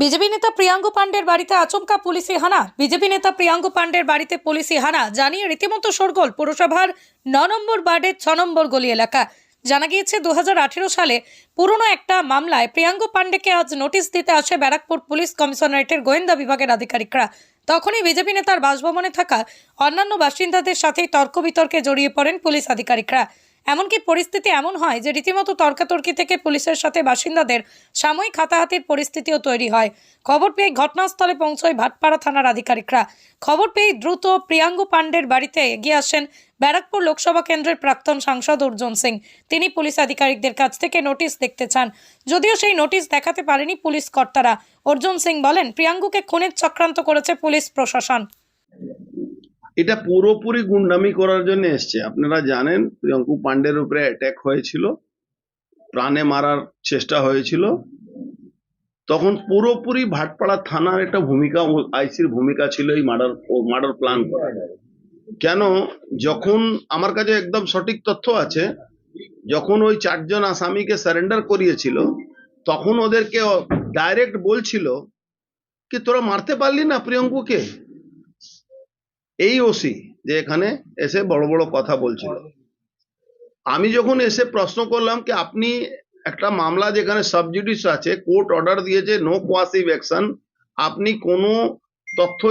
BJP নেতা প্রিয়াঙ্গ পাণ্ডের বাড়িতে আচমকা পুলিশি হানা বিজেপি নেতা প্রিয়াঙ্গ পাণ্ডের বাড়িতে পুলিশি হানা জানিয়ে রীতিমতো শোরগোল। পুরসভার ন নম্বর বার্ডের ছ নম্বর গলি এলাকা। জানা গিয়েছে দু হাজার আঠেরো সালে পুরনো একটা মামলায় প্রিয়াঙ্গ পাণ্ডেকে আজ নোটিশ দিতে আসে ব্যারাকপুর পুলিশ কমিশনারেটের গোয়েন্দা বিভাগের আধিকারিকরা। তখনই বিজেপি নেতার বাসভবনে থাকা অন্যান্য বাসিন্দাদের সাথে তর্ক বিতর্কে জড়িয়ে পড়েন পুলিশ আধিকারিকরা। এমনকি পরিস্থিতি এমন হয় যে রীতিমতো তর্কাতর্কি থেকে পুলিশের সাথে বাসিন্দাদের সাময়িক হাতাহাতির পরিস্থিতিও তৈরি হয়। খবর পেয়ে ঘটনাস্থলে পৌঁছয় ভাটপাড়া থানার আধিকারিকরা। খবর পেয়ে দ্রুত প্রিয়াঙ্গু পাণ্ডের বাড়িতে এগিয়ে আসেন ব্যারাকপুর লোকসভা কেন্দ্রের প্রাক্তন সাংসদ অর্জুন সিং। তিনি পুলিশ আধিকারিকদের কাছ থেকে নোটিশ দেখতে চান। যদিও সেই নোটিশ দেখাতে পারেনি পুলিশ কর্তারা। অর্জুন সিং বলেন, প্রিয়াঙ্গুকে খুনের চক্রান্ত করেছে পুলিশ প্রশাসন। এটা পুরোপুরি গুন্ডামি করার জন্য এসছে। আপনারা জানেন, প্রিয়ঙ্কু পান্ডের উপরে অ্যাট্যাক হয়েছিল, প্রাণে মারার চেষ্টা হয়েছিল। তখন পুরোপুরি ভাটপাড়া থানার একটা ভূমিকা, আইসির ভূমিকা ছিল এই মার্ডার মার্ডার প্ল্যান কেন? যখন আমার কাছে একদম সঠিক তথ্য আছে, যখন ওই চারজন আসামিকে সারেন্ডার করিয়েছিল, তখন ওদেরকে ডাইরেক্ট বলছিল, কি তোরা মারতে পারলি না প্রিয়ঙ্কুকে? এই ওসি যে এখানে এসে বড় বড় কথা বলছিল। আমি যখন এসে প্রশ্ন করলাম কি আপনি একটা মামলা যেখানে সাবজুডিস আছে কোর্ট অর্ডার দিয়েছে নো কোয়াসিভ অ্যাকশন আপনি কোনো তথ্য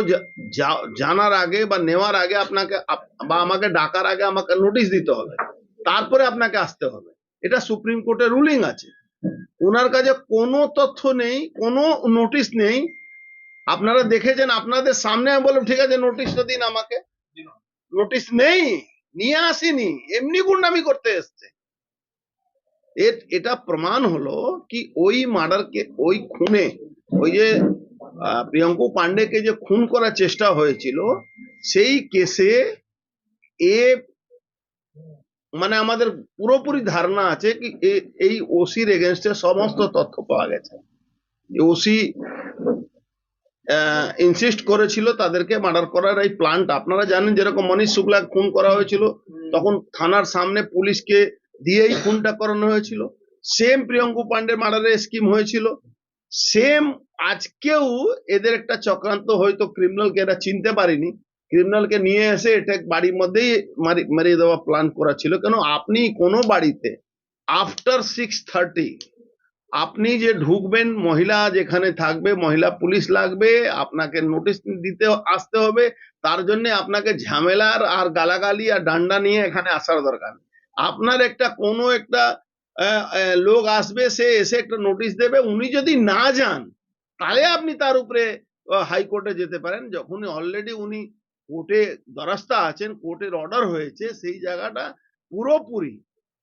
জানার আগে বা নেওয়ার আগে আপনাকে বা আমাকে ডাকার আগে আমাকে নোটিশ দিতে হবে। তারপরে আপনাকে আসতে হবে। এটা সুপ্রিম কোর্টের রুলিং আছে। ওনার কাছে কোনো তথ্য নেই, কোনো নোটিশ নেই আপনারা দেখেছেন আপনাদের সামনে আমি বললাম ঠিক আছে নোটিশটা দিন আমাকে। নোটিশ নেই নিয়ে আসিনি এমনি গুন্ডামি করতে এসছে। এটা প্রমাণ হলো কি ওই মার্ডারকে ওই খুনে ওই যে প্রিয়ঙ্কু পান্ডেকে যে খুন করার চেষ্টা হয়েছিল সেই কেসে এ মানে আমাদের পুরোপুরি ধারণা আছে কি এই ওসির এগেনস্টে সমস্ত তথ্য পাওয়া গেছে। ওসি ইনসিস্ট করেছিল তাদেরকে মার্ডার করার এই প্ল্যানটা আপনারা জানেন যেরকম মনীষ শুক্লা খুন করা হয়েছিল তখন থানার সামনে পুলিশকে দিয়েই খুনটা করানো হয়েছিল। সেম প্রিয়ঙ্কু পান্ডে মার্ডারের স্কিম হয়েছিল। সেম আজকেও এদের একটা চক্রান্ত হয়তো ক্রিমিনালকে এরা চিনতে পারেনি। ক্রিমিনালকে নিয়ে এসে এটা বাড়ির মধ্যেই মারি- মারিয়ে দেওয়া প্ল্যান করা ছিল। কেন? আপনি কোনো বাড়িতে আফটার সিক্স থার্টি আপনি যে ঢুকবেন, মহিলা যেখানে থাকবে, মহিলা পুলিশ লাগবে, আপনাকে নোটিশ দিতে আসতে হবে, তার জন্য আপনাকে ঝামেলার আর গালাগালি আর ডান্ডা নিয়ে এখানে আসার দরকার আপনার একটা কোনো একটা লোক আসবে, সে এসে একটা নোটিশ দেবে, উনি যদি না যান, তাহলে আপনি তার উপরে হাইকোর্টে যেতে পারেন। যখন অলরেডি উনি কোর্টে দ্বারস্থ আছেন কোর্টের অর্ডার হয়েছে, সেই জায়গাটা পুরোপুরি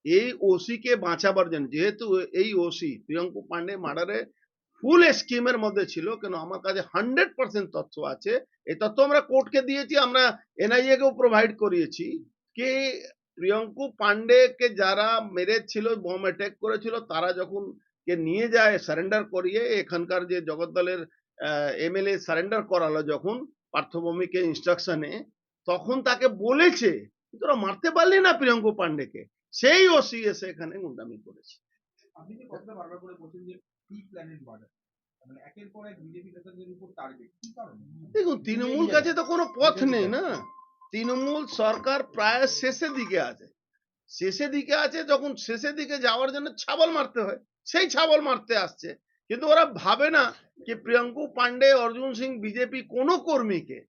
এই ওসি কে বাঁচাবার জন্য, যেহেতু এই ওসি প্রিয়ঙ্কু পান্ডে মার্ডারে ফুল স্কিমের মধ্যে ছিল, কেন আমার কাছে হান্ড্রেড পার্সেন্ট তথ্য আছে, এই তথ্য আমরা কোর্টকে দিয়েছি, আমরা এনআইএ কেও প্রোভাইড করিয়েছি, কি প্রিয়ঙ্কু পান্ডেকে যারা মেরেছিল বম অ্যাটাক করেছিল, তারা যখন কে নিয়ে যায় সারেন্ডার করিয়ে, এখানকার যে জগদ্দলের এমএলএ সারেন্ডার করালো যখন পার্থভূমিকে ইনস্ট্রাকশনে তখন তাকে বলেছে, তোরা মারতে পারলি না প্রিয়ঙ্কু পান্ডেকে সেই ওসি এসে এখানে গুন্ডামি করেছে। আপনি যে কথাটা বারবার করে বলছেন যে প্রি প্ল্যানেড মার্ডার মানে দেখুন তৃণমূল কাছে তো কোনো পথ নেই না। তৃণমূল সরকার প্রায় শেষের দিকে আছে। শেষের দিকে আছে যখন শেষের দিকে যাওয়ার জন্য ছাবল মারতে হয় সেই ছাবল মারতে আসছে। কিন্তু ওরা ভাবে না যে প্রিয়াঙ্কু পান্ডে অর্জুন সিং বিজেপি কোনো কর্মীকে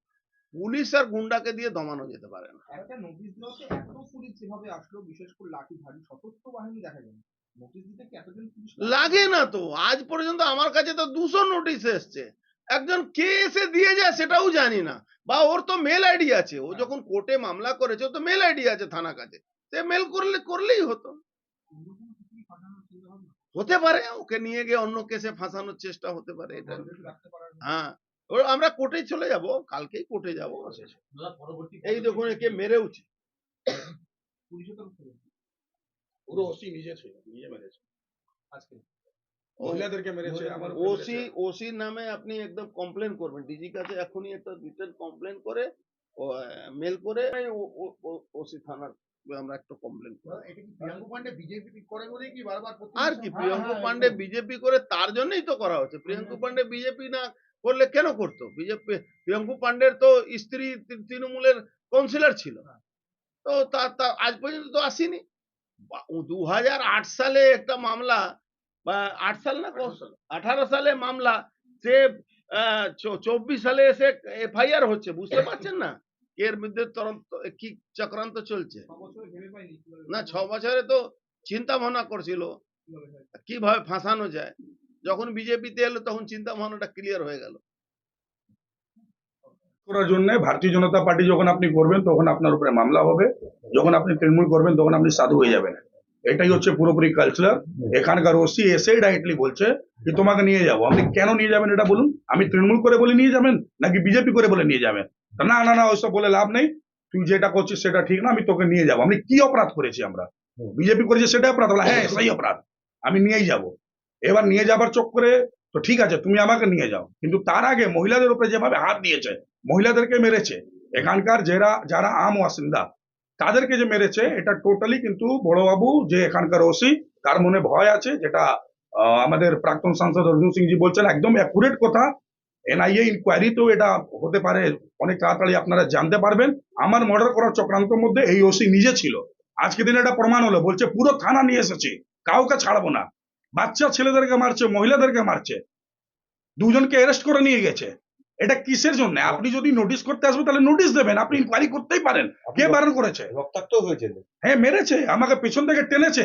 পুলিশ আর গুন্ডাকে দিয়ে দমানো যেতে পারে না। একটা নোটিশ দেওয়াতে এত পুলিশ যেভাবে আসলো বিশেষ করে সশস্ত্র বাহিনী দেখা পুলিশ লাগে না তো। আজ পর্যন্ত আমার কাছে তো দুশো নোটিশ এসছে। একজন কে এসে দিয়ে যায় সেটাও জানি না। বা ওর তো মেল আইডি আছে। ও যখন কোর্টে মামলা করেছে তো মেল আইডি আছে থানা কাছে। সে মেল করলে করলেই হতো। হতে পারে ওকে নিয়ে গিয়ে অন্য কেসে ফাঁসানোর চেষ্টা হতে পারে এটা হ্যাঁ। ও আমরা কোর্টে চলে যাব কালকেই কোর্টে যাব। এই দেখুন একে পুলিশও তো পুরো ওসি নিজে ছিল নিজে মেরেছে। আজকে। মহিলাদেরকে মেরেছে আমার ওসি ওসির নামে আপনি একদম কমপ্লেন করবেন। ডিজি কাছে এখনই একটা রিটার্ন কমপ্লেন করে মেল করে ওসি থানার আমরা একটু কমপ্লেন করি। প্রিয়াঙ্কু পান্ডে করে বলেই বারবার আর কি প্রিয়াঙ্কু পান্ডে বিজেপি করে তার জন্যই তো করা হচ্ছে। প্রিয়াঙ্কু পান্ডে বিজেপি না করলে কেন করতো? বিজেপি প্রিয়াঙ্কু পান্ডের তো স্ত্রী তৃণমূলের কাউন্সিলর ছিল। তো তা তা আজ পর্যন্ত তো আসেনি। দু হাজার আট সালে একটা মামলা বা আট সাল না আঠারো সালে। মামলা। সে চব্বিশ সালে এসে এফআইআর হচ্ছে বুঝতে পারছেন না? এর মধ্যে তদন্ত কি চক্রান্ত চলছে? না ছ বছরে তো চিন্তা ভাবনা করছিল। কীভাবে ফাঁসানো যায়? যখন বিজেপিতে এলো তখন চিন্তা ভাবনাটা ক্লিয়ার হয়ে গেল। করার জন্য ভারতীয় জনতা পার্টি যখন আপনি করবেন তখন আপনার উপরে মামলা হবে। যখন আপনি তৃণমূল করবেন তখন আপনি সাধু হয়ে যাবেন। এটাই হচ্ছে পুরোপুরি কালচার এখানকার ওসি এসে ডাইরেক্টলি বলছে যে তোমাকে নিয়ে যাব। আপনি কেন নিয়ে যাবেন এটা বলুন? আমি তৃণমূল করে বলে নিয়ে যাবেন নাকি বিজেপি করে বলে নিয়ে যাবেন? না না না ওইসব বলে লাভ নেই। তুই যেটা করছিস সেটা ঠিক না আমি তোকে নিয়ে যাব। আমি কি অপরাধ করেছি আমরা? বিজেপি করেছি সেটা অপরাধ? বলে হ্যাঁ সেই অপরাধ। আমি নিয়েই যাব। এবার নিয়ে যাবার চক্করে তো ঠিক আছে, তুমি আমাকে নিয়ে যাও। কিন্তু তার আগে মহিলাদের উপরে যেভাবে হাত দিয়েছে, মহিলাদেরকে মেরেছে, এখানকার যারা যারা আম বাসিন্দা, তাদেরকে যে মেরেছে, এটা টোটালি কিন্তু বড়বাবু যে এখানকার ওসি তার মনে ভয় আছে, যেটা আমাদের প্রাক্তন সাংসদ অর্জুন সিং জি বলছেন, একদম অ্যাকুরেট কথা। এনআইএ ইনকোয়ারি তো এটা হতে পারে, অনেক তাড়াতাড়ি আপনারা জানতে পারবেন। আমার মর্ডার করার চক্রান্তের মধ্যে এই ওসি নিজে ছিল। আজকে দিনে এটা প্রমাণ হলো, বলছে পুরো থানা নিয়ে এসেছি, কাউকে ছাড়বো না। বাচ্চা ছেলেদেরকে মারছে মহিলাদেরকে মারছে দুজনকে অ্যারেস্ট করে নিয়ে গেছে। এটা কিসের জন্য? আপনি যদি নোটিশ করতে আসবেন তাহলে নোটিশ দেবেন। আপনি ইনকোয়ারি করতেই পারেন। কে বারণ করেছে? রক্তাক্ত হয়েছে হ্যাঁ মেরেছে। আমাকে পেছন থেকে টেনেছে।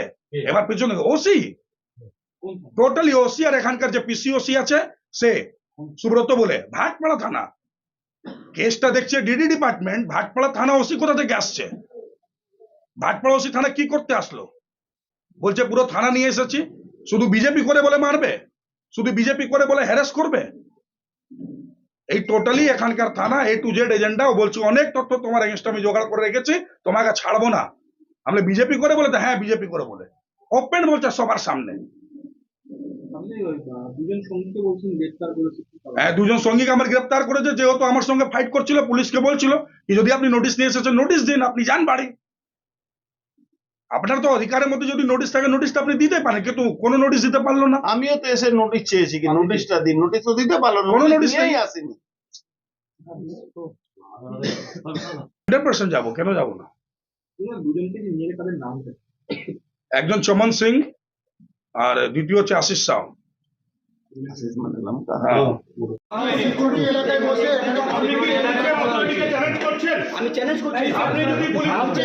এবার পেছন থেকে ওসি টোটালি ওসি আর এখানকার যে পিসি ওসি আছে সে সুব্রত বলে ভাটপাড়া থানা। কেসটা দেখছে ডিডি ডিপার্টমেন্ট ভাটপাড়া থানা ওসি কোথা থেকে আসছে? ভাটপাড়া ওসি থানা কি করতে আসলো? বলছে পুরো থানা নিয়ে এসেছি। শুধু বিজেপি করে বলে মারবে? শুধু বিজেপি করে বলে হ্যারাস করবে? এই টোটালি এখানকার থানা এ টু জেড এজেন্ডা ও বলছে অনেক তথ্য তোমার এগেনস্ট আমি জোগাড় করে রেখেছি তোমাকে ছাড়বো না। আমরা বিজেপি করে বলে তো হ্যাঁ বিজেপি করে বলে। ওপেন বলছে সবার সামনে? হ্যাঁ, দুজন সঙ্গীকে আমার গ্রেপ্তার করেছে যেহেতু আমার সঙ্গে ফাইট করছিল পুলিশকে বলছিল কি যদি আপনি নোটিশ নিয়ে এসেছেন নোটিশ দিন আপনি যান বাড়ি। আপনার তো অধিকারের মধ্যে যদি নোটিশ থাকে নোটিশটা আপনি দিতে পারেন কিন্তু কোনো নোটিশ দিতে পারল না আমিও তো এসে নোটিশ চেয়েছি কি নোটিশটা দিন নোটিশ তো দিতে পারল কোনো নোটিশ নেই। আসেনি হান্ড্রেড পার্সেন্ট যাব কেন যাব না? একজন চমন সিং আর দ্বিতীয় হচ্ছে আশিস সাউ মানে নামটা হ্যাঁ আমি চ্যালেঞ্জ করছি বলে গেছে